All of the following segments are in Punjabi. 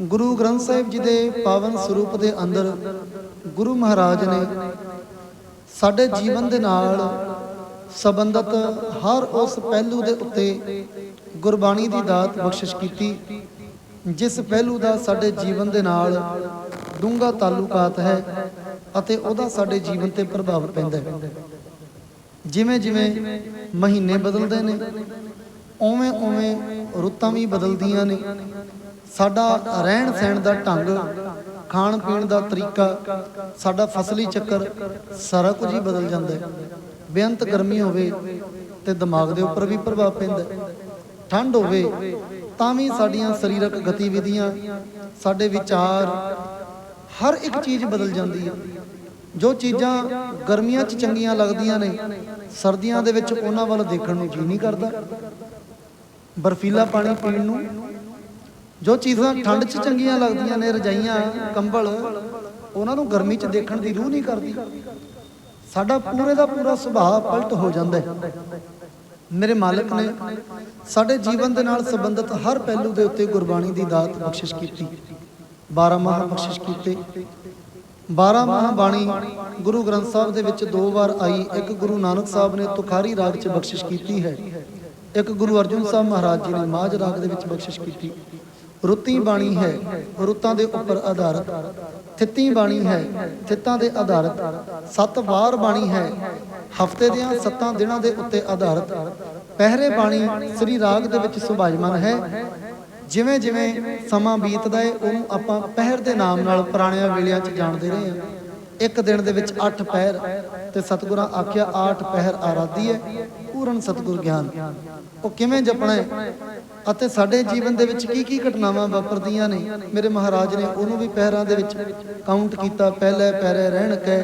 ਗੁਰੂ ਗ੍ਰੰਥ ਸਾਹਿਬ ਜੀ ਦੇ ਪਾਵਨ ਸਰੂਪ ਦੇ ਅੰਦਰ ਗੁਰੂ ਮਹਾਰਾਜ ਨੇ ਸਾਡੇ ਜੀਵਨ ਦੇ ਨਾਲ ਸੰਬੰਧਤ ਹਰ ਉਸ ਪਹਿਲੂ ਦੇ ਉੱਤੇ ਗੁਰਬਾਣੀ ਦੀ ਦਾਤ ਬਖਸ਼ਿਸ਼ ਕੀਤੀ, ਜਿਸ ਪਹਿਲੂ ਦਾ ਸਾਡੇ ਜੀਵਨ ਦੇ ਨਾਲ ਡੂੰਘਾ ਤਾਲੁਕਾਤ ਹੈ ਅਤੇ ਉਹਦਾ ਸਾਡੇ ਜੀਵਨ ਤੇ ਪ੍ਰਭਾਵ ਪੈਂਦਾ ਹੈ। ਜਿਵੇਂ ਜਿਵੇਂ ਮਹੀਨੇ ਬਦਲਦੇ ਨੇ, ਉਵੇਂ ਉਵੇਂ ਰੁੱਤਾਂ ਵੀ ਬਦਲਦੀਆਂ ਨੇ ਸਾਡਾ ਰਹਿਣ ਸਹਿਣ ਦਾ ਢੰਗ, ਖਾਣ ਪੀਣ ਦਾ ਤਰੀਕਾ, ਸਾਡਾ ਫਸਲੀ ਚੱਕਰ ਸਾਰਾ ਕੁਝ ਹੀ ਬਦਲ ਜਾਂਦਾ ਹੈ। ਬੇਅੰਤ ਗਰਮੀ ਹੋਵੇ ਤੇ ਦਿਮਾਗ ਦੇ ਉੱਪਰ ਵੀ ਪ੍ਰਭਾਵ ਪੈਂਦਾ ਠੰਡ ਹੋਵੇ ਤਾਂ ਵੀ ਸਾਡੀਆਂ ਸਰੀਰਕ ਗਤੀਵਿਧੀਆਂ, ਸਾਡੇ ਵਿਚਾਰ, ਹਰ ਇੱਕ ਚੀਜ਼ ਬਦਲ ਜਾਂਦੀ ਹੈ। ਜੋ ਚੀਜ਼ਾਂ ਗਰਮੀਆਂ 'ਚ ਚੰਗੀਆਂ ਲੱਗਦੀਆਂ ਨੇ, ਸਰਦੀਆਂ ਦੇ ਵਿੱਚ ਉਹਨਾਂ ਵੱਲ ਦੇਖਣ ਨੂੰ ਜੀ ਨਹੀਂ ਕਰਦਾ। ਬਰਫੀਲਾ ਪਾਣੀ ਪੀਣ ਨੂੰ ਜੋ ਚੀਜ਼ਾਂ ਠੰਡ 'ਚ ਚੰਗੀਆਂ ਲੱਗਦੀਆਂ ਨੇ, ਰਜਾਈਆਂ, ਕੰਬਲ, ਉਹਨਾਂ ਨੂੰ ਗਰਮੀ 'ਚ ਦੇਖਣ ਦੀ ਰੂਹ ਨਹੀਂ ਕਰਦੀ। ਸਾਡਾ ਪੂਰੇ ਦਾ ਪੂਰਾ ਸੁਭਾਅ ਪਲਟ ਹੋ ਜਾਂਦਾ ਹੈ। ਮੇਰੇ ਮਾਲਕ ਨੇ ਸਾਡੇ ਜੀਵਨ ਦੇ ਨਾਲ ਸੰਬੰਧਿਤ ਹਰ ਪਹਿਲੂ ਦੇ ਉੱਤੇ ਗੁਰਬਾਣੀ ਦੀ ਦਾਤ ਬਖਸ਼ਿਸ਼ ਕੀਤੀ। 12 ਮਾਹ ਬਖਸ਼ਿਸ਼ ਕੀਤੇ। 12 ਮਾਹ ਬਾਣੀ ਗੁਰੂ ਗ੍ਰੰਥ ਸਾਹਿਬ ਦੇ ਵਿੱਚ ਦੋ ਵਾਰ ਆਈ। ਇੱਕ ਗੁਰੂ ਨਾਨਕ ਸਾਹਿਬ ਨੇ ਤੁਖਾਰੀ ਰਾਗ 'ਚ ਬਖਸ਼ਿਸ਼ ਕੀਤੀ ਹੈ। ਇੱਕ ਗੁਰੂ ਅਰਜਨ ਸਾਹਿਬ ਮਹਾਰਾਜ ਜੀ ਨੇ ਮਾਝ ਰਾਗ ਦੇ ਵਿੱਚ ਬਖਸ਼ਿਸ਼ ਕੀਤੀ। ਰੁੱਤੀ ਬਾਣੀ ਹੈ, ਰੁੱਤਾਂ ਦੇ ਉੱਪਰ ਆਧਾਰਿਤ। ਥਿੱਤੀ ਬਾਣੀ ਹੈ, ਥਿੱਤਾਂ ਦੇ ਆਧਾਰਿਤ। ਸੱਤ ਵਾਰ ਬਾਣੀ ਹੈ, ਹਫ਼ਤੇ ਦੀਆਂ ਸੱਤਾਂ ਦਿਨਾਂ ਦੇ ਉੱਤੇ ਆਧਾਰਿਤ। ਪਹਿਰੇ ਬਾਣੀ ਸ੍ਰੀ ਰਾਗ ਦੇ ਵਿੱਚ ਸੁਭਾਜਮਾਨ ਹੈ। ਜਿਵੇਂ ਜਿਵੇਂ ਸਮਾਂ ਬੀਤਦਾ ਹੈ ਉਹਨੂੰ ਆਪਾਂ ਪਹਿਰ ਦੇ ਨਾਮ ਨਾਲ ਪੁਰਾਣਿਆਂ ਵੇਲਿਆਂ 'ਚ ਜਾਣਦੇ ਰਹੇ ਹਾਂ। ਇੱਕ ਦਿਨ ਦੇ ਵਿੱਚ 8 ਪਹਿਰ ਤੇ ਸਤਿਗੁਰਾਂ ਆਖਿਆ 8 ਪਹਿਰ ਆਰਾਧੀ ਹੈ। ਪੂਰਨ ਸਤਿਗੁਰ ਗਿਆਨ। ਉਹ ਕਿਵੇਂ ਜਪਣਾ ਹੈ? ਅਤੇ ਸਾਡੇ ਜੀਵਨ ਦੇ ਵਿੱਚ ਕੀ ਕੀ ਘਟਨਾਵਾਂ ਵਾਪਰਦੀਆਂ ਨੇ? ਮੇਰੇ ਮਹਾਰਾਜ ਨੇ ਉਹਨੂੰ ਵੀ ਪਹਿਰਾਂ ਦੇ ਵਿੱਚ ਕਾਊਂਟ ਕੀਤਾ। ਪਹਿਲੇ ਪਹਿਰੇ ਰਹਿਣ ਕੈ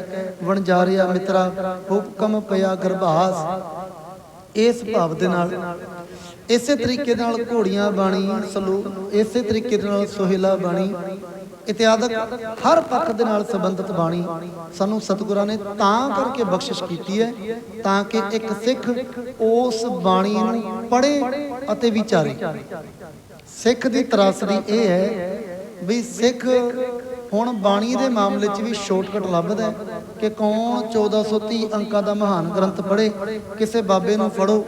ਵਣਜਾਰਿਆ ਮਿੱਤਰਾ, ਹੁਕਮ ਪਿਆ ਗਰਭਾਸ। ਇਸ ਭਾਵ ਦੇ ਨਾਲ, ਇਸੇ ਤਰੀਕੇ ਨਾਲ ਘੋੜੀਆਂ ਬਾਣੀ, ਸਲੂਕ, ਇਸੇ ਤਰੀਕੇ ਦੇ ਨਾਲ ਸੋਹਿਲਾ ਬਾਣੀ ਇਤਿਆਦਕ ਹਰ ਪੱਖ ਦੇ ਨਾਲ ਸੰਬੰਧਿਤ ਬਾਣੀ ਸਾਨੂੰ ਸਤਿਗੁਰਾਂ ਨੇ ਤਾਂ ਕਰਕੇ ਬਖਸ਼ਿਸ਼ ਕੀਤੀ ਹੈ ਤਾਂ ਕਿ ਇੱਕ ਸਿੱਖ ਉਸ ਬਾਣੀ ਨੂੰ ਪੜ੍ਹੇ ਅਤੇ ਵਿਚਾਰੇ। ਸਿੱਖ ਦੀ ਤਰਾਸਦੀ ਇਹ ਹੈ ਵੀ ਸਿੱਖ ਹੁਣ ਬਾਣੀ ਦੇ ਮਾਮਲੇ 'ਚ ਵੀ ਸ਼ਾਰਟਕਟ ਲੱਭਦਾ ਕਿ ਕੌਣ 1430 ਅੰਕਾਂ ਦਾ ਮਹਾਨ ਗ੍ਰੰਥ ਪੜ੍ਹੇ, ਕਿਸੇ ਬਾਬੇ ਨੂੰ ਫੜੋ,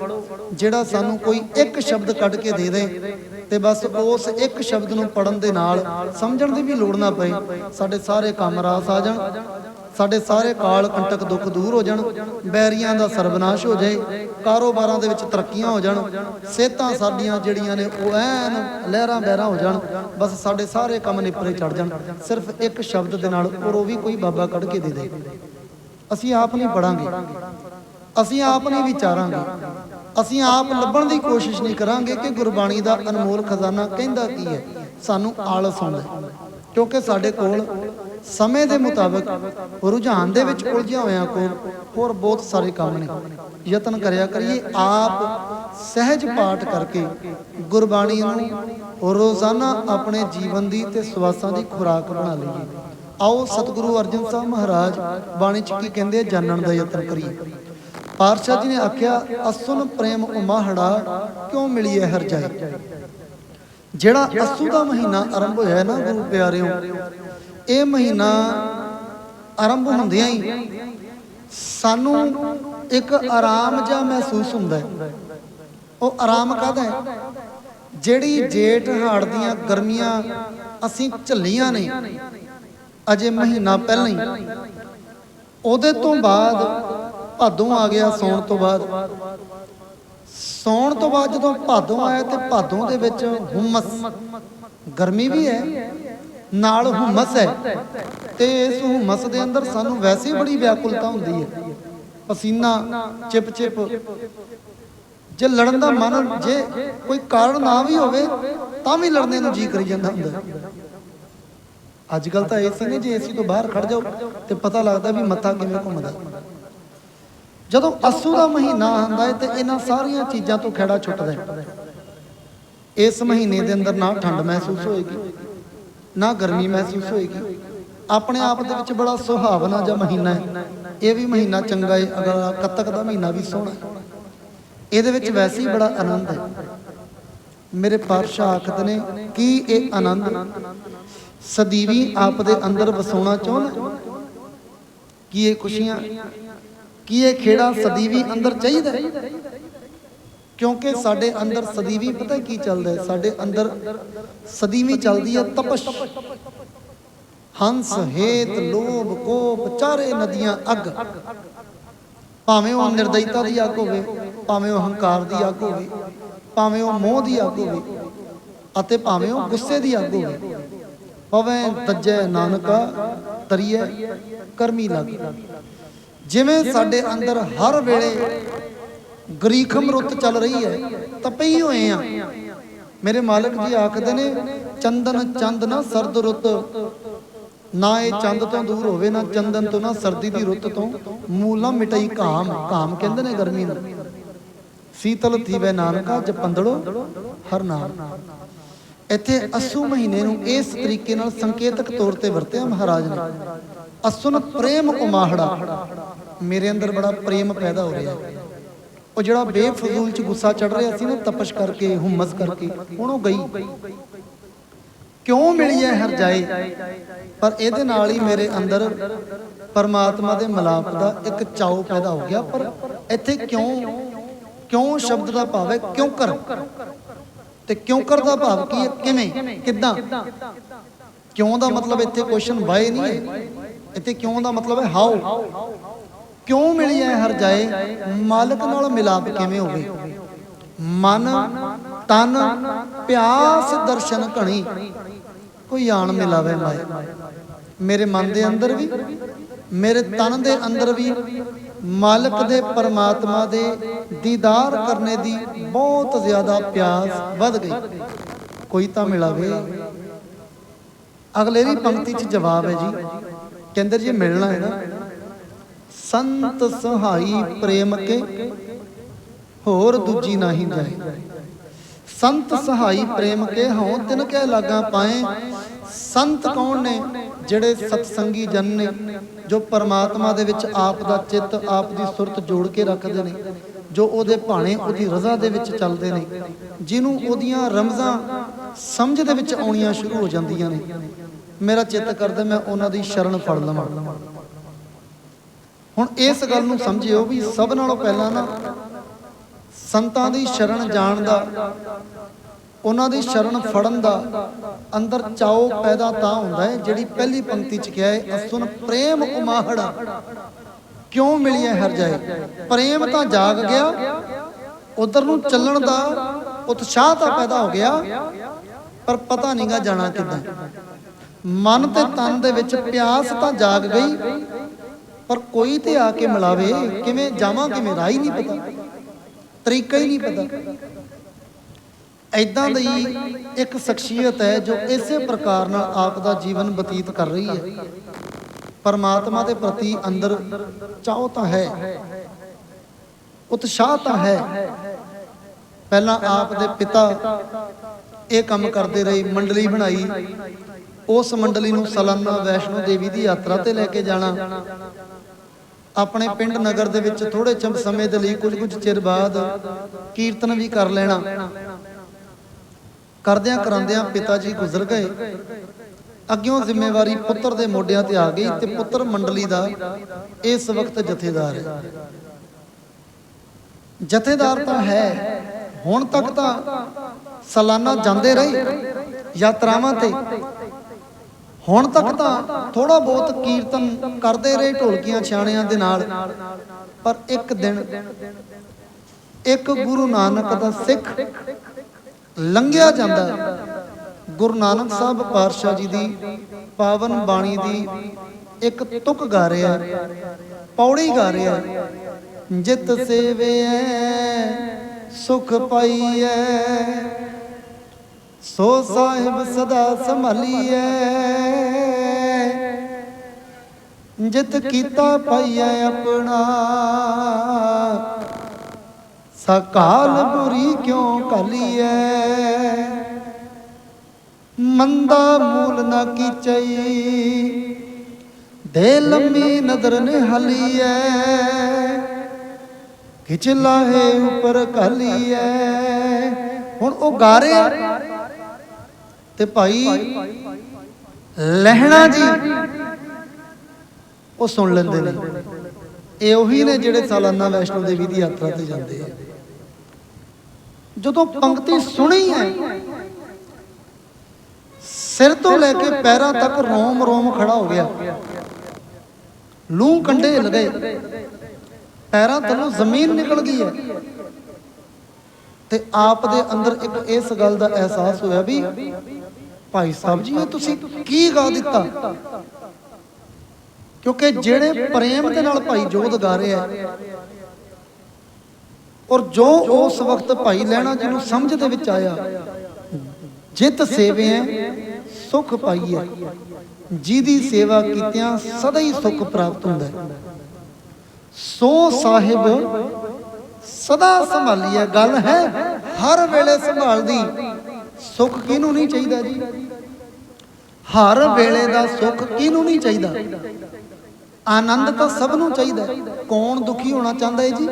ਜਿਹੜਾ ਸਾਨੂੰ ਕੋਈ ਇੱਕ ਸ਼ਬਦ ਕੱਢ ਕੇ ਦੇ ਦੇ ਤੇ ਬਸ ਉਸ ਇੱਕ ਸ਼ਬਦ ਨੂੰ ਪੜਨ ਦੇ ਨਾਲ ਸਮਝਣ ਦੀ ਵੀ ਲੋੜ ਨਾ ਪਏ, ਸਾਡੇ ਸਾਰੇ ਕੰਮ ਰਾਸ ਆ ਜਾਣ। ਸਾਡੇ ਸਾਰੇ ਕਾਲ ਕੰਟਕ ਦੁੱਖ ਦੂਰ ਹੋ ਜਾਣ, ਬੈਰੀਆਂ ਦਾ ਸਰਬਨਾਸ਼ ਹੋ ਜਾਏ, ਕਾਰੋਬਾਰਾਂ ਦੇ ਵਿੱਚ ਤਰੱਕੀਆਂ ਹੋ ਜਾਣ, ਸਿਹਤਾਂ ਸਾਡੀਆਂ ਜਿਹੜੀਆਂ ਨੇ ਉਹ ਐਨ ਲਹਿਰਾਂ ਬਹਿਰਾਂ ਹੋ ਜਾਣ, ਬਸ ਸਾਡੇ ਸਾਰੇ ਕੰਮ ਨਿਪਰੇ ਚੜ ਜਾਣ। ਸਿਰਫ ਇੱਕ ਸ਼ਬਦ ਦੇ ਨਾਲ ਔਰ ਉਹ ਵੀ ਕੋਈ ਬਾਬਾ ਕੱਢ ਕੇ ਦੇ ਦੇ। ਅਸੀਂ ਆਪ ਨਹੀਂ ਪੜਾਂਗੇ ਅਸੀਂ ਆਪ ਨਹੀਂ ਵਿਚਾਰਾਂਗੇ। ਅਸੀਂ ਆਪ ਲੱਭਣ ਦੀ ਕੋਸ਼ਿਸ਼ ਨਹੀਂ ਕਰਾਂਗੇ ਕਿ ਗੁਰਬਾਣੀ ਦਾ ਅਨਮੋਲ ਖਜ਼ਾਨਾ ਕਹਿੰਦਾ ਕੀ ਹੈ। ਸਾਨੂੰ ਆਲਸ ਆਉਂਦਾ ਕਿਉਂਕਿ ਸਾਡੇ ਕੋਲ ਸਮੇਂ ਦੇ ਮੁਤਾਬਕ ਰੁਝਾਨ ਦੇ ਵਿੱਚ ਉਲਝਿਆ ਹੋਇਆ ਕੋਲ ਹੋਰ ਬਹੁਤ ਸਾਰੇ ਕੰਮ ਨੇ। ਯਤਨ ਕਰਿਆ ਕਰੀਏ ਆਪ ਸਹਿਜ ਪਾਠ ਕਰਕੇ ਗੁਰਬਾਣੀ ਨੂੰ ਰੋਜ਼ਾਨਾ ਆਪਣੇ ਜੀਵਨ ਦੀ ਤੇ ਸਵਾਸਾਂ ਦੀ ਖੁਰਾਕ ਬਣਾ ਲਈਏ। ਆਓ ਸਤਿਗੁਰੂ ਅਰਜਨ ਸਾਹਿਬ ਮਹਾਰਾਜ ਬਾਣੀ ਚ ਕੀ ਕਹਿੰਦੇ ਆ, ਜਾਣਨ ਦਾ ਯਤਨ ਕਰੀਏ। ਪਾਤਸ਼ਾਹ ਜੀ ਨੇ ਆਖਿਆ ਅਸੁਨ ਪ੍ਰੇਮ ਉਮਾਹੜਾ ਕਿਉਂ ਮਿਲੀਏ ਹਰ ਜਾਏ ਜਿਹੜਾ ਅਸੂ ਦਾ ਮਹੀਨਾ ਆਰੰਭ ਹੋਇਆ ਨਾ ਗੁਰੂ ਪਿਆਰਿਓ ਇਹ ਮਹੀਨਾ ਆਰੰਭ ਹੁੰਦਿਆਂ ਹੀ ਸਾਨੂੰ ਇੱਕ ਆਰਾਮ ਜਿਹਾ ਮਹਿਸੂਸ ਹੁੰਦਾ ਹੈ। ਉਹ ਆਰਾਮ ਕਾਹਦਾ ਹੈ? ਜਿਹੜੀ ਜੇਠ ਹਾੜ ਦੀਆਂ ਗਰਮੀਆਂ ਅਸੀਂ ਝੱਲੀਆਂ ਨੇ, ਅਜੇ ਮਹੀਨਾ ਪਹਿਲਾਂ ਹੀ, ਉਹਦੇ ਤੋਂ ਬਾਅਦ ਭਾਦੋਂ ਆ ਗਿਆ ਸੌਣ ਤੋਂ ਬਾਅਦ। ਸੌਣ ਤੋਂ ਬਾਅਦ ਜਦੋਂ ਭਾਦੋਂ ਆਇਆ ਤੇ ਭਾਦੋਂ ਦੇ ਵਿੱਚ ਹੁਮਸ, ਗਰਮੀ ਵੀ ਹੈ। ਨਾਲ ਹੁਮਸ ਹੈ। ਤੇ ਇਸ ਹੁਮਸ ਦੇ ਅੰਦਰ ਸਾਨੂੰ ਵੈਸੇ ਬੜੀ ਵਿਆਕੁਲਤਾ ਹੁੰਦੀ ਹੈ। ਪਸੀਨਾ, ਚਿਪ ਚਿਪ। ਜੇ ਲੜਨ ਦਾ ਮਨ, ਜੇ ਕੋਈ ਕਾਰਨ ਨਾ ਵੀ ਹੋਵੇ, ਤਾਂ ਵੀ ਲੜਨੇ ਨੂੰ ਜੀ ਕਰੀ ਜਾਂਦਾ ਹੁੰਦਾ ਅੱਜ ਕੱਲ ਤਾਂ ਏਸੀ ਨੇ, ਜੇ ਏਸੀ ਤੋਂ ਬਾਹਰ ਖੜ ਜਾਓ ਤੇ ਪਤਾ ਲੱਗਦਾ ਵੀ ਮੱਥਾ ਕਿਵੇਂ ਘੁੰਮਦਾ ਜਦੋਂ ਅਸੂ ਦਾ ਮਹੀਨਾ ਆਉਂਦਾ ਹੈ ਤੇ ਇਹਨਾਂ ਸਾਰੀਆਂ ਚੀਜ਼ਾਂ ਤੋਂ ਖੇੜਾ ਛੁੱਟਦਾ ਹੈ। ਇਸ ਮਹੀਨੇ ਦੇ ਅੰਦਰ ਨਾ ਠੰਡ ਮਹਿਸੂਸ ਹੋਏਗੀ। ਨਾ ਗਰਮੀ ਮਹਿਸੂਸ ਹੋਏਗੀ। ਆਪਣੇ ਆਪ ਦੇ ਵਿੱਚ ਬੜਾ ਸੁਹਾਵਣਾ ਜਿਹਾ ਮਹੀਨਾ ਹੈ। ਇਹ ਵੀ ਮਹੀਨਾ ਚੰਗਾ ਹੈ ਅਗਰ ਕੱਤਕ ਦਾ ਮਹੀਨਾ ਵੀ ਸੋਹਣਾ ਇਹਦੇ ਵਿੱਚ ਵੈਸੇ ਹੀ ਬੜਾ ਆਨੰਦ ਹੈ। ਮੇਰੇ ਪਾਤਸ਼ਾਹ ਆਖਦੇ ਨੇ, ਕੀ ਇਹ ਆਨੰਦ? ਸਦੀਵੀ ਆਪ ਦੇ ਅੰਦਰ ਵਸਾਉਣਾ ਚਾਹੁੰਦਾ ਕੀ ਇਹ ਖੁਸ਼ੀਆਂ? ਕੀ ਇਹ ਖੇੜਾ ਸਦੀਵੀ ਅੰਦਰ ਚਾਹੀਦਾ ਕਿਉਂਕਿ ਸਾਡੇ ਅੰਦਰ ਸਦੀਵੀ ਪਤਾ ਕੀ ਚੱਲਦਾ ਹੈ? ਸਾਡੇ ਅੰਦਰ ਸਦੀਵੀ ਚੱਲਦੀ ਹੈ ਤਪਸ਼। ਹੰਸ ਹੇਤ ਲੋਭ ਕੋਪ ਚਾਰੇ ਨਦੀਆਂ ਅੱਗ। ਭਾਵੇਂ ਉਹ ਨਿਰਦਇਤਾ ਦੀ ਅੱਗ ਹੋਵੇ ਭਾਵੇਂ ਉਹ ਹੰਕਾਰ ਦੀ ਅੱਗ ਹੋਵੇ ਭਾਵੇਂ ਉਹ ਮੋਹ ਦੀ ਅੱਗ ਹੋਵੇ ਅਤੇ ਭਾਵੇਂ ਉਹ ਗੁੱਸੇ ਦੀ ਅੱਗ ਹੋਵੇ। ਪਵੇਂ ਤਜੈ ਨਾਨਕਾ ਤਰੀਏ ਕਰਮੀ ਲੱਗ। ਜਿਵੇਂ ਸਾਡੇ ਅੰਦਰ ਹਰ ਵੇਲੇ ਗਰੀਖਮ ਰੁੱਤ ਚੱਲ ਰਹੀ ਹੈ ਤਪਈ ਹੋਏ ਆ ਮੇਰੇ ਮਾਲਕ ਜੀ ਆਖਦੇ ਨੇ, ਚੰਦਨ ਚੰਦ ਨਾ ਸਰਦ ਰੁੱਤ, ਨਾ ਇਹ ਚੰਦ ਤੋਂ ਦੂਰ ਹੋਵੇ, ਨਾ ਚੰਦਨ ਤੋਂ, ਨਾ ਸਰਦੀ ਦੀ ਰੁੱਤ ਤੋਂ ਮੂਲਾ ਮਿਟਾਈ ਕਾਮ ਕਾਮ ਕਹਿੰਦੇ ਨੇ ਗਰਮੀ ਨੂੰ। ਸੀਤਲ ਥੀਵੇ ਨਾਨਕਾ ਜਪੰਦੜੋ ਹਰ ਨਾਮ। ਇੱਥੇ ਅਸੂ ਮਹੀਨੇ ਨੂੰ ਇਸ ਤਰੀਕੇ ਨਾਲ ਸੰਕੇਤਕ ਤੌਰ ਤੇ ਵਰਤਿਆ ਮਹਾਰਾਜ ਨੇ। ਅਸੁਨ ਪ੍ਰੇਮ ਉਮਾਹੜਾ। ਮੇਰੇ ਅੰਦਰ ਬੜਾ ਪ੍ਰੇਮ ਪੈਦਾ ਹੋ ਰਿਹਾ ਹੈ। ਉਹ ਜਿਹੜਾ ਬੇਫਜ਼ੂਲ ਚ ਗੁੱਸਾ ਚੜ ਰਿਹਾ ਸੀ ਨਾ, ਤਪਸ਼ ਕਰਕੇ, ਹੁਮਸ ਕਰਕੇ, ਹੁਣ ਉਹ ਗਈ। ਕਿਉਂ ਮਿਲੀ ਹੈ ਹਰ ਜਾਏ ਪਰ ਇਹਦੇ ਨਾਲ ਹੀ ਮੇਰੇ ਅੰਦਰ ਪਰਮਾਤਮਾ ਦੇ ਮਿਲਾਪ ਦਾ ਇੱਕ ਚਾਉ ਪੈਦਾ ਹੋ ਗਿਆ। ਪਰ ਇੱਥੇ ਕਿਉਂ ਕਿਉਂ ਸ਼ਬਦ ਦਾ ਭਾਵ ਹੈ ਕਿਉਂ ਕਰ? ਤੇ ਕਿਉਂ ਕਰ ਦਾ ਭਾਵ ਕੀ ਹੈ? ਕਿਵੇਂ? ਕਿੱਦਾਂ? ਕਿਉਂ ਦਾ ਮਤਲਬ ਇੱਥੇ ਕੁਐਸਚਨ ਵਾਈ ਨਹੀਂ ਹੈ? ਇੱਥੇ ਕਿਉਂ ਦਾ ਮਤਲਬ ਹੈ ਹਾਉ ਕਿਉਂ ਮਿਲੀ ਹੈ ਹਰ ਜਾਏ? ਮਾਲਕ ਨਾਲ ਮਿਲਾਪ ਕਿਵੇਂ ਹੋਵੇ? ਮਨ, ਤਨ, ਪਿਆਸ ਦਰਸ਼ਨ ਘਣੀ। ਕੋਈ ਆਣ ਮਿਲਾਵੇ ਮਾਏ। ਮੇਰੇ ਮਨ ਦੇ ਅੰਦਰ ਵੀ, ਮੇਰੇ ਤਨ ਦੇ ਅੰਦਰ ਵੀ, ਮਾਲਕ ਦੇ ਪਰਮਾਤਮਾ ਦੇ ਦੀਦਾਰ ਕਰਨੇ ਦੀ ਬਹੁਤ ਜ਼ਿਆਦਾ ਪਿਆਸ ਵੱਧ ਗਈ। ਕੋਈ ਤਾਂ ਮਿਲਾਵੇ। ਅਗਲੇ ਅਗਲੇਰੀ ਪੰਕਤੀ 'ਚ ਜਵਾਬ ਹੈ ਜੀ। ਕਹਿੰਦੇ ਜੀ ਮਿਲਣਾ ਹੈ ਨਾ। ਸੰਤ ਸਹਾਈ ਪ੍ਰੇਮ ਕੇ ਹੋਰ ਦੂਜੀ ਨਹੀਂ ਜਾਏ। ਸੰਤ ਸਹਾਈ ਪ੍ਰੇਮ ਕੇ ਹਉ ਤਿਨ ਕੇ ਲਾਗਾ ਪਾਏ। ਸੰਤ ਕੌਣ ਨੇ ਜਿਹੜੇ ਸਤਸੰਗੀ ਜਨ ਨੇ, ਜੋ ਪਰਮਾਤਮਾ ਦੇ ਵਿੱਚ ਆਪ ਦਾ ਚਿੱਤ, ਆਪ ਦੀ ਸੁਰਤ ਜੋੜ ਕੇ ਰੱਖਦੇ ਨੇ, ਜੋ ਉਹਦੇ ਭਾਣੇ ਉਹਦੀ ਰਜ਼ਾ ਦੇ ਵਿੱਚ ਚੱਲਦੇ ਨੇ, ਜਿਹਨੂੰ ਉਹਦੀਆਂ ਰਮਜ਼ਾਂ ਸਮਝ ਦੇ ਵਿੱਚ ਆਉਣੀਆਂ ਸ਼ੁਰੂ ਹੋ ਜਾਂਦੀਆਂ ਨੇ। ਮੇਰਾ ਚਿੱਤ ਕਰਦਾ ਮੈਂ ਉਹਨਾਂ ਦੀ ਸ਼ਰਨ ਫੜ ਲਵਾਂ। ਹੁਣ ਇਸ ਗੱਲ ਨੂੰ ਸਮਝਿਓ ਵੀ ਸਭ ਨਾਲੋਂ ਪਹਿਲਾਂ ਨਾ ਸੰਤਾਂ ਦੀ ਸ਼ਰਨ ਜਾਣ ਦਾ, ਉਹਨਾਂ ਦੀ ਸ਼ਰਨ ਫੜਨ ਦਾ ਅੰਦਰ ਚਾਉ ਪੈਦਾ ਤਾਂ ਹੁੰਦਾ ਹੈ ਜਿਹੜੀ ਪਹਿਲੀ ਪੰਕਤੀ ਚ ਕਿਹਾ ਹੈ, ਅਸੁਨ ਪ੍ਰੇਮ ਉਮਾਹੜਾ। ਕਿਉਂ ਮਿਲਿਆ ਹਰ ਜਾਏ? ਪ੍ਰੇਮ ਤਾਂ ਜਾਗ ਗਿਆ, ਉਧਰ ਨੂੰ ਚੱਲਣ ਦਾ ਉਤਸ਼ਾਹ ਤਾਂ ਪੈਦਾ ਹੋ ਗਿਆ, ਪਰ ਪਤਾ ਨਹੀਂਗਾ ਜਾਣਾ ਕਿੱਦਾਂ। ਮਨ ਤੇ ਤਨ ਦੇ ਵਿੱਚ ਪਿਆਸ ਤਾਂ ਜਾਗ ਗਈ ਪਰ ਕੋਈ ਤੇ ਆ ਕੇ ਮਿਲਾਵੇ, ਕਿਵੇਂ ਜਾਵਾਂ, ਕਿਵੇਂ ਰਾਹ ਹੀ ਨਹੀਂ ਪਤਾ। ਤਰੀਕਾ ਹੀ ਨਹੀਂ ਪਤਾ। ਐਦਾਂ ਦੀ ਇੱਕ ਸ਼ਖਸੀਅਤ ਹੈ ਜੋ ਇਸੇ ਪ੍ਰਕਾਰ ਨਾਲ ਆਪ ਦਾ ਜੀਵਨ ਬਤੀਤ ਕਰ ਰਹੀ ਹੈ। ਪਰਮਾਤਮਾ ਦੇ ਪ੍ਰਤੀ ਅੰਦਰ ਚਾਹੋ ਤਾਂ ਹੈ, ਉਤਸ਼ਾਹ ਤਾਂ ਹੈ। ਪਹਿਲਾਂ ਆਪ ਦੇ ਪਿਤਾ ਇਹ ਕੰਮ ਕਰਦੇ ਰਹੇ, ਮੰਡਲੀ ਬਣਾਈ, ਉਸ ਮੰਡਲੀ ਨੂੰ ਸਲਾਨਾ ਵੈਸ਼ਨੋ ਦੇਵੀ ਦੀ ਯਾਤਰਾ ਤੇ ਲੈ ਕੇ ਜਾਣਾ। ਆਪਣੇ ਪਿੰਡ ਨਗਰ ਦੇ ਵਿੱਚ ਥੋੜੇ ਚੰਬ ਸਮੇਂ ਦੇ ਲਈ ਕੁਝ ਕੁਝ ਚਿਰ ਬਾਅਦ ਕੀਰਤਨ ਵੀ ਕਰ ਲੈਣਾ। ਕਰਦਿਆਂ ਕਰਾਂਦਿਆਂ ਪਿਤਾ ਜੀ ਗੁਜ਼ਰ ਗਏ। ਅੱਗਿਓਂ ਜ਼ਿੰਮੇਵਾਰੀ ਪੁੱਤਰ ਦੇ ਮੋਢਿਆਂ ਤੇ ਆ ਗਈ ਤੇ ਪੁੱਤਰ ਮੰਡਲੀ ਦਾ ਇਸ ਵਕਤ ਜਥੇਦਾਰ ਹੈ। ਜਥੇਦਾਰ ਤਾਂ ਹੈ। ਹੁਣ ਤੱਕ ਤਾਂ ਸਾਲਾਨਾ ਜਾਂਦੇ ਰਹੇ ਯਾਤਰਾਵਾਂ ਤੇ। ਹੁਣ ਤੱਕ ਤਾਂ ਥੋੜਾ ਬਹੁਤ ਕੀਰਤਨ ਕਰਦੇ ਰਹੇ ਢੋਲਕੀਆਂ ਛਾਣਿਆਂ ਦੇ ਨਾਲ ਪਰ ਇੱਕ ਦਿਨ ਇੱਕ ਗੁਰੂ ਨਾਨਕ ਦਾ ਸਿੱਖ ਲੰਘਿਆ ਜਾਂਦਾ ਗੁਰੂ ਨਾਨਕ ਸਾਹਿਬ ਪਾਤਸ਼ਾਹ ਜੀ ਦੀ ਪਾਵਨ ਬਾਣੀ ਦੀ ਇੱਕ ਤੁਕ ਗਾ ਰਿਹਾ ਹੈ, ਪੌੜੀ ਗਾ ਰਿਹਾ ਹੈ। ਜਿਤ ਸੇਵਿਐ ਸੁਖ ਪਾਈਐ ਸੋ ਸਾਹਿਬ ਸਦਾ ਸੰਭਾਲੀਐ। ਜਿਤ ਕੀਤਾ ਪਾਈਐ ਆਪਣਾ। ਸਕਾਲ ਬੁਰੀ ਕਿਉ ਕਾਲੀਐ ਮੰਦਾ ਮੂਲ ਨਾ ਕੀਚਈ। ਦੇ ਲੰਮੀ ਨਦਰ ਨੇ ਹਲੀਐ ਖਿਚ ਲਾਹੇ ਉਪਰ ਕਾਲੀਐ ਹੁਣ ਉਹ ਗਾਰੇ ਤੇ ਭਾਈ ਲਹਿਣਾ ਜੀ। ਉਹ ਸੁਣ ਲੈਂਦੇ ਨੇ। ਇਹ ਉਹੀ ਨੇ ਜਿਹੜੇ ਸਾਲਾਨਾ ਵੈਸ਼ਨੋ ਦੇਵੀ ਦੀ ਯਾਤਰਾ ਤੇ ਜਾਂਦੇ ਆ। ਜਦੋਂ ਪੰਕਤੀ ਸੁਣੀ ਹੈ ਸਿਰ ਤੋਂ ਲੈ ਕੇ ਪੈਰਾਂ ਤੱਕ ਰੋਮ ਰੋਮ ਖੜਾ ਹੋ ਗਿਆ। ਲੂੰ ਕੰਡੇ ਹਿੱਲ ਗਏ ਪੈਰਾਂ ਥੱਲੋਂ ਜ਼ਮੀਨ ਨਿਕਲ ਗਈ ਹੈ। ਤੇ ਆਪ ਦੇ ਅੰਦਰ ਇੱਕ ਇਸ ਗੱਲ ਦਾ ਅਹਿਸਾਸ ਹੋਇਆ ਵੀ ਭਾਈ ਸਾਹਿਬ ਜੀ, ਇਹ ਤੁਸੀਂ ਕੀ ਗਾ ਦਿੱਤਾ? ਕਿਉਂਕਿ ਜਿਹੜੇ ਪ੍ਰੇਮ ਦੇ ਨਾਲ ਭਾਈ ਜੋਧ ਗਾ ਰਹੇ ਹੈ ਔਰ ਜੋ ਉਸ ਵਕਤ ਭਾਈ ਲੈਣਾ ਜਿਹਨੂੰ ਸਮਝ ਦੇ ਵਿੱਚ ਆਇਆ, ਜਿਤ ਸੇਵਿਆਂ ਸੁਖ ਪਾਈਐ ਜਿਹਦੀ ਸੇਵਾ ਕੀਤਿਆਂ ਸਦਾ ਹੀ ਸੁਖ ਪ੍ਰਾਪਤ ਹੁੰਦਾ ਹੈ। ਸੋ ਸਾਹਿਬ, ਸਦਾ ਸੰਭਾਲੀਏ, ਗੱਲ ਹੈ ਹਰ ਵੇਲੇ ਸੰਭਾਲਦੀ। ਸੁੱਖ ਕਿਹਨੂੰ ਨਹੀਂ ਚਾਹੀਦਾ ਜੀ? ਹਰ ਵੇਲੇ ਦਾ ਸੁੱਖ ਕਿਹਨੂੰ ਨਹੀਂ ਚਾਹੀਦਾ? ਆਨੰਦ ਤਾਂ ਸਭ ਨੂੰ ਚਾਹੀਦਾ। ਕੌਣ ਦੁਖੀ ਹੋਣਾ ਚਾਹੁੰਦਾ ਹੈ ਜੀ?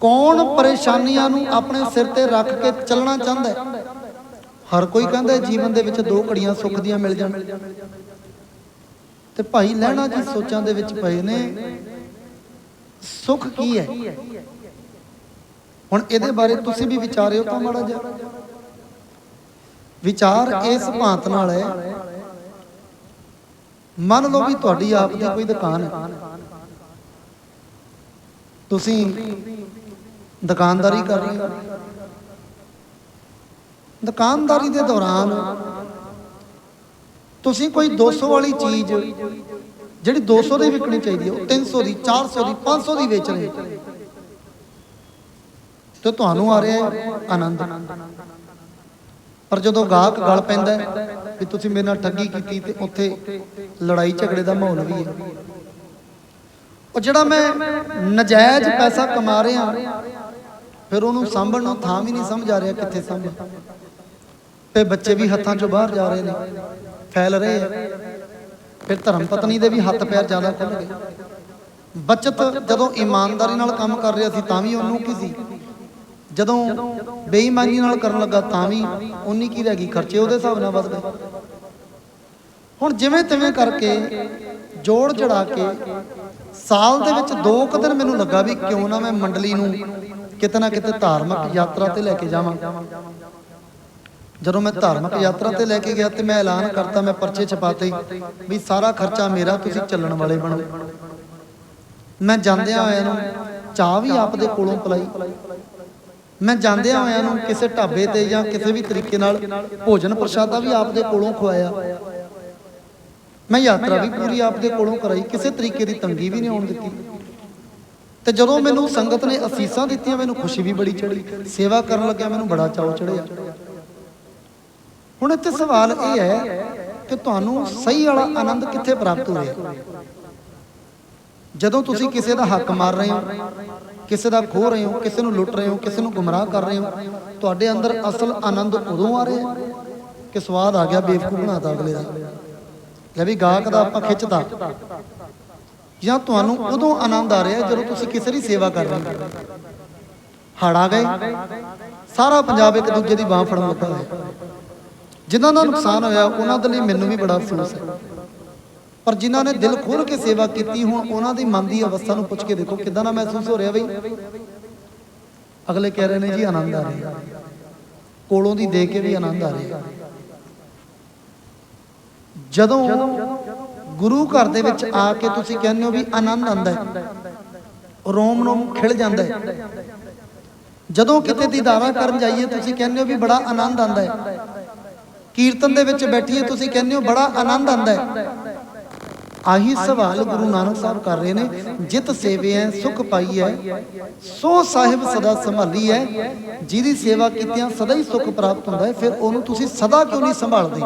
ਕੌਣ ਪਰੇਸ਼ਾਨੀਆਂ ਨੂੰ ਆਪਣੇ ਸਿਰ ਤੇ ਰੱਖ ਕੇ ਚੱਲਣਾ ਚਾਹੁੰਦਾ ਹੈ? ਹਰ ਕੋਈ ਕਹਿੰਦਾ ਜੀਵਨ ਦੇ ਵਿੱਚ ਦੋ ਘੜੀਆਂ ਸੁੱਖ ਦੀਆਂ ਮਿਲ ਜਾਣ। ਤੇ ਭਾਈ ਲਹਿਣਾ ਜੀ ਸੋਚਾਂ ਦੇ ਵਿੱਚ ਪਏ ਨੇ, ਸੁੱਖ ਕੀ ਹੈ? ਹੁਣ ਇਹਦੇ ਬਾਰੇ ਤੁਸੀਂ ਵੀ ਵਿਚਾਰਿਓ ਤਾਂ ਮਾੜਾ ਜਿਹਾ। ਵਿਚਾਰ ਇਸ ਭਾਂਤ ਨਾਲ ਹੈ। ਮੰਨ ਲਓ ਵੀ ਤੁਹਾਡੀ ਆਪ ਦੀ ਕੋਈ ਦੁਕਾਨ ਹੈ। ਤੁਸੀਂ ਦੁਕਾਨਦਾਰੀ ਕਰ ਰਹੇ ਹੋ। ਦੁਕਾਨਦਾਰੀ ਦੇ ਦੌਰਾਨ ਤੁਸੀਂ ਕੋਈ 200 ਵਾਲੀ ਚੀਜ਼ ਜਿਹੜੀ 200 ਦੀ ਵਿਕਣੀ ਚਾਹੀਦੀ ਹੈ ਉਹ 300 ਦੀ 400 ਦੀ 500 ਦੀ ਵੇਚ ਰਹੇ ਹੋ। ਤੇ ਤੁਹਾਨੂੰ ਆ ਰਿਹਾ ਹੈ ਆਨੰਦ। ਪਰ ਜਦੋਂ ਗਾਹਕ ਗਲ ਪੈਂਦਾ ਵੀ ਤੁਸੀਂ ਮੇਰੇ ਨਾਲ ਠੱਗੀ ਕੀਤੀ ਤੇ ਉੱਥੇ ਲੜਾਈ ਝਗੜੇ ਦਾ ਮਾਹੌਲ ਵੀ ਹੈ। ਉਹ ਜਿਹੜਾ ਮੈਂ ਨਜਾਇਜ਼ ਪੈਸਾ ਕਮਾ ਰਿਹਾ, ਫਿਰ ਉਹਨੂੰ ਸਾਂਭਣ ਨੂੰ ਥਾਂ ਵੀ ਨਹੀਂ ਸਮਝ ਆ ਰਿਹਾ ਕਿੱਥੇ ਸਾਂਭਾਂ। ਤੇ ਬੱਚੇ ਵੀ ਹੱਥਾਂ ਚੋਂ ਬਾਹਰ ਜਾ ਰਹੇ ਨੇ, ਫੈਲ ਰਹੇ ਆ। ਫਿਰ ਧਰਮ ਪਤਨੀ ਦੇ ਵੀ ਹੱਥ ਪੈਰ ਜ਼ਿਆਦਾ ਖੁੱਲ ਗਏ। ਬਚਤ ਜਦੋਂ ਇਮਾਨਦਾਰੀ ਨਾਲ ਕੰਮ ਕਰ ਰਿਹਾ ਸੀ, ਤਾਂ ਵੀ ਉਹਨੂੰ ਕੀ ਸੀ? ਜਦੋਂ ਬੇਈਮਾਨੀ ਨਾਲ ਕਰਨ ਲੱਗਾ ਤਾਂ ਵੀ ਉਨੀ ਕੀ ਰਹਿ ਗਈ, ਖਰਚੇ ਉਹਦੇ ਹਿਸਾਬ ਨਾਲ ਵੱਧ ਗਏ। ਹੁਣ ਜਿਵੇਂ ਤਿਵੇਂ ਕਰਕੇ ਜੋੜ ਚੜਾ ਕੇ ਸਾਲ ਦੇ ਵਿੱਚ ਦੋ ਕੁ ਦਿਨ ਮੈਨੂੰ ਲੱਗਾ ਵੀ ਕਿਉਂ ਨਾ ਮੈਂ ਮੰਡਲੀ ਨੂੰ ਕਿਤੇ ਨਾ ਕਿਤੇ ਧਾਰਮਿਕ ਯਾਤਰਾ ਤੇ ਲੈ ਕੇ ਜਾਵਾਂ। ਜਦੋਂ ਮੈਂ ਧਾਰਮਿਕ ਯਾਤਰਾ ਤੇ ਲੈ ਕੇ ਗਿਆ ਤੇ ਮੈਂ ਐਲਾਨ ਕਰਤਾ, ਮੈਂ ਪਰਚੇ ਛਪਾਤੇ ਵੀ ਸਾਰਾ ਖਰਚਾ ਮੇਰਾ, ਤੁਸੀਂ ਚੱਲਣ ਵਾਲੇ ਬਣੋ। ਮੈਂ ਜਾਂਦਿਆਂ ਹੋਇਆਂ ਨੂੰ ਚਾਹ ਵੀ ਆਪ ਦੇ ਕੋਲੋਂ ਪਲਾਈ। ਮੈਂ ਜਾਂਦਿਆਂ ਹੋਇਆਂ ਨੂੰ ਕਿਸੇ ਢਾਬੇ ਤੇ ਜਾਂ ਕਿਸੇ ਵੀ ਤਰੀਕੇ ਨਾਲ ਭੋਜਨ ਪ੍ਰਸ਼ਾਦਾ ਵੀ ਆਪ ਦੇ ਕੋਲੋਂ ਖਵਾਇਆ। ਮੈਂ ਯਾਤਰਾ ਵੀ ਪੂਰੀ ਆਪ ਦੇ ਕੋਲੋਂ ਕਰਾਈ ਕਿਸੇ ਤਰੀਕੇ ਦੀ ਤੰਗੀ ਵੀ ਨਹੀਂ ਆਉਣ ਦਿੱਤੀ। ਤੇ ਜਦੋਂ ਮੈਨੂੰ ਸੰਗਤ ਨੇ ਅਸੀਸਾਂ ਦਿੱਤੀਆਂ ਮੈਨੂੰ ਖੁਸ਼ੀ ਵੀ ਬੜੀ ਚੜੀ ਸੇਵਾ ਕਰਨ ਲੱਗਿਆ ਮੈਨੂੰ ਬੜਾ ਚਾਅ ਚੜਿਆ ਹੁਣ ਇੱਥੇ ਸਵਾਲ ਇਹ ਹੈ ਕਿ ਤੁਹਾਨੂੰ ਸਹੀ ਵਾਲਾ ਆਨੰਦ ਕਿੱਥੇ ਪ੍ਰਾਪਤ ਹੋ ਰਿਹਾ? ਜਦੋਂ ਤੁਸੀਂ ਕਿਸੇ ਦਾ ਹੱਕ ਮਾਰ ਰਹੇ ਹੋ ਕਿਸੇ ਦਾ ਖੋਹ ਰਹੇ ਹੋ, ਕਿਸੇ ਨੂੰ ਲੁੱਟ ਰਹੇ ਹੋ, ਕਿਸੇ ਨੂੰ ਗੁੰਮਰਾਹ ਕਰ ਰਹੇ ਹੋ, ਤੁਹਾਡੇ ਅੰਦਰ ਅਸਲ ਆਨੰਦ ਉਦੋਂ ਆ ਰਿਹਾ ਕਿ ਸਵਾਦ ਆ ਗਿਆ ਬੇਵਕੂਫ ਬਣਾਤਾ ਅਗਲੇ ਦਾ। ਲੈ ਵੀ ਗਾਹਕ ਦਾ ਆਪਾਂ ਖਿੱਚਦਾ ਜਾਂ ਤੁਹਾਨੂੰ ਉਦੋਂ ਆਨੰਦ ਆ ਰਿਹਾ ਜਦੋਂ ਤੁਸੀਂ ਕਿਸੇ ਦੀ ਸੇਵਾ ਕਰ ਰਹੇ ਹੋ। ਹੜ ਆ ਗਏ। ਸਾਰਾ ਪੰਜਾਬ ਇੱਕ ਦੂਜੇ ਦੀ ਬਾਹ ਫੜਨ ਲੱਗਾ ਹੋਇਆ ਜਿਨ੍ਹਾਂ ਦਾ ਨੁਕਸਾਨ ਹੋਇਆ, ਉਹਨਾਂ ਦੇ ਲਈ ਮੈਨੂੰ ਵੀ ਬੜਾ ਅਫਸੋਸ ਹੈ। ਪਰ ਜਿਨ੍ਹਾਂ ਨੇ ਦਿਲ ਖੋਲ ਕੇ ਸੇਵਾ ਕੀਤੀ, ਹੁਣ ਉਹਨਾਂ ਦੀ ਮਨ ਦੀ ਅਵਸਥਾ ਨੂੰ ਪੁੱਛ ਕੇ ਦੇਖੋ, ਕਿਦਾਂ ਦਾ ਮਹਿਸੂਸ ਹੋ ਰਿਹਾ ਬਈ? ਅਗਲੇ ਕਹਿ ਰਹੇ ਨੇ ਜੀ ਆਨੰਦ ਆ ਰਿਹਾ। ਕੋਲੋਂ ਦੀ ਦੇ ਕੇ ਵੀ ਆਨੰਦ ਆ ਰਿਹਾ। ਜਦੋਂ ਗੁਰੂ ਘਰ ਦੇ ਵਿੱਚ ਆ ਕੇ ਤੁਸੀਂ ਕਹਿੰਦੇ ਹੋ ਵੀ ਆਨੰਦ ਆਉਂਦਾ ਹੈ, ਰੋਮ ਰੋਮ ਖਿੜ ਜਾਂਦਾ ਹੈ। ਜਦੋਂ ਕਿਤੇ ਦੀਦਾਰਾ ਕਰਨ ਜਾਈਏ, ਤੁਸੀਂ ਕਹਿੰਦੇ ਹੋ ਵੀ ਬੜਾ ਆਨੰਦ ਆਉਂਦਾ ਹੈ। ਕੀਰਤਨ ਦੇ ਵਿੱਚ ਬੈਠੀਏ, ਤੁਸੀਂ ਕਹਿੰਦੇ ਹੋ ਬੜਾ ਆਨੰਦ ਆਉਂਦਾ ਹੈ। ਆਹੀ ਸਵਾਲ ਗੁਰੂ ਨਾਨਕ ਸਾਹਿਬ ਕਰ ਰਹੇ ਨੇ, ਜਿਤ ਸੇਵਿਐ ਸੁਖ ਪਾਈਐ ਸੋ ਸਾਹਿਬ ਸਦਾ ਸੰਭਾਲੀ ਹੈ ਜਿਹਦੀ ਸੇਵਾ ਕੀਤਿਆਂ ਸਦਾ ਹੀ ਸੁਖ ਪ੍ਰਾਪਤ ਹੁੰਦਾ ਹੈ ਫਿਰ ਉਹਨੂੰ ਤੁਸੀਂ ਸਦਾ ਕਿਉਂ ਨਹੀਂ ਸੰਭਾਲਦੇ?